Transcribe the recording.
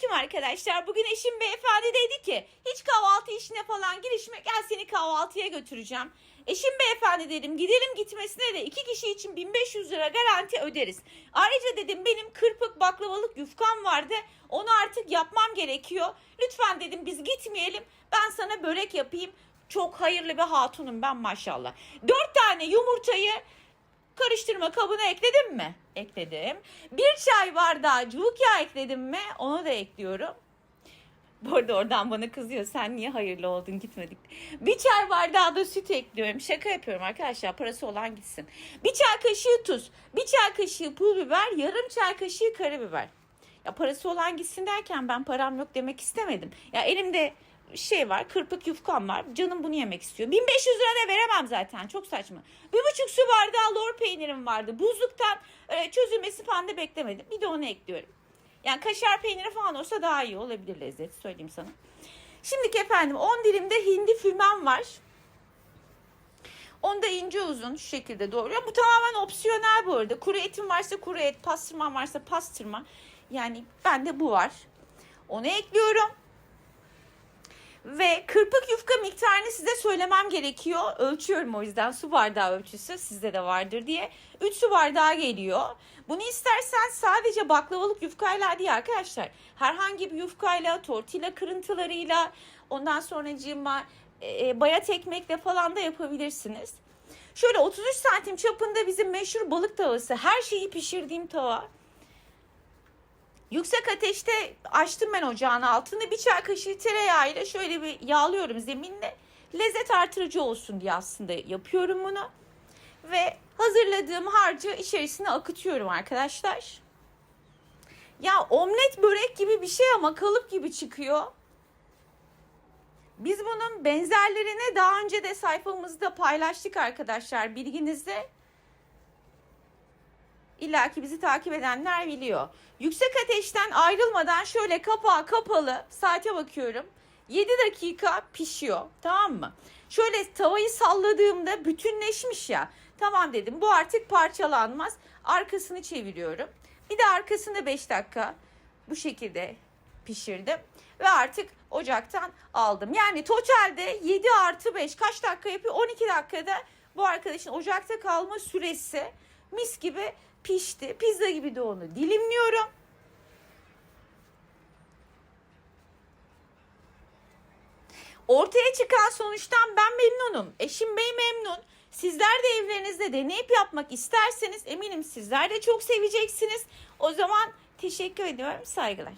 Selamünaleyküm arkadaşlar. Bugün eşim beyefendi dedi ki hiç kahvaltı işine falan girişme gel seni kahvaltıya götüreceğim. Eşim beyefendi dedim gidelim gitmesine de iki kişi için 1500 lira garanti öderiz. Ayrıca dedim benim kırpık baklavalık yufkam vardı onu artık yapmam gerekiyor. Lütfen dedim biz gitmeyelim ben sana börek yapayım. Çok hayırlı bir hatunum ben maşallah. Dört tane yumurtayı karıştırma kabına ekledim mi? Ekledim. Bir çay bardağı cıvık yağ ekledim mi? Onu da ekliyorum. Bu arada oradan bana kızıyor. Sen niye hayırlı oldun gitmedik. Bir çay bardağı da süt ekliyorum. Şaka yapıyorum arkadaşlar. Parası olan gitsin. Bir çay kaşığı tuz. Bir çay kaşığı pul biber. Yarım çay kaşığı karabiber. Ya parası olan gitsin derken ben param yok demek istemedim. Ya elimde şey var kırpık yufkam var. Canım bunu yemek istiyor. 1500 lira da veremem zaten. Çok saçma. Bir buçuk su bardağı lor peynirim vardı. Buzluktan e, çözülmesi falan da beklemedim. Bir de onu ekliyorum. Yani kaşar peyniri falan olsa daha iyi olabilir lezzet söyleyeyim sana. Şimdiki efendim 10 dilimde hindi fümem var. Onu da ince uzun şu şekilde doğruyorum. Bu tamamen opsiyonel bu arada. Kuru etim varsa kuru et, pastırmam varsa pastırma. Yani bende bu var. Onu ekliyorum. Ve kırpık yufka miktarını size söylemem gerekiyor. Ölçüyorum o yüzden su bardağı ölçüsü sizde de vardır diye. 3 su bardağı geliyor. Bunu istersen sadece baklavalık yufkayla değil arkadaşlar. Herhangi bir yufkayla, tortilla kırıntılarıyla, ondan sonra cima e, bayat ekmekle falan da yapabilirsiniz. Şöyle 33 santim çapında bizim meşhur balık tavası. Her şeyi pişirdiğim tava. Yüksek ateşte açtım ben ocağın altını. Bir çay kaşığı tereyağıyla şöyle bir yağlıyorum zeminle. Lezzet artırıcı olsun diye aslında yapıyorum bunu. Ve hazırladığım harcı içerisine akıtıyorum arkadaşlar. Ya omlet börek gibi bir şey ama kalıp gibi çıkıyor. Biz bunun benzerlerini daha önce de sayfamızda paylaştık arkadaşlar bilginizde. İlla ki bizi takip edenler biliyor. Yüksek ateşten ayrılmadan şöyle kapağı kapalı saate bakıyorum. 7 dakika pişiyor tamam mı? Şöyle tavayı salladığımda bütünleşmiş ya. Tamam dedim bu artık parçalanmaz. Arkasını çeviriyorum. Bir de arkasını 5 dakika bu şekilde pişirdim. Ve artık ocaktan aldım. Yani totalde 7 artı 5 kaç dakika yapıyor? 12 dakikada bu arkadaşın ocakta kalma süresi mis gibi pişti. Pizza gibi de onu dilimliyorum. Ortaya çıkan sonuçtan ben memnunum. Eşim bey memnun. Sizler de evlerinizde deneyip yapmak isterseniz eminim sizler de çok seveceksiniz. O zaman teşekkür ediyorum. Saygılar.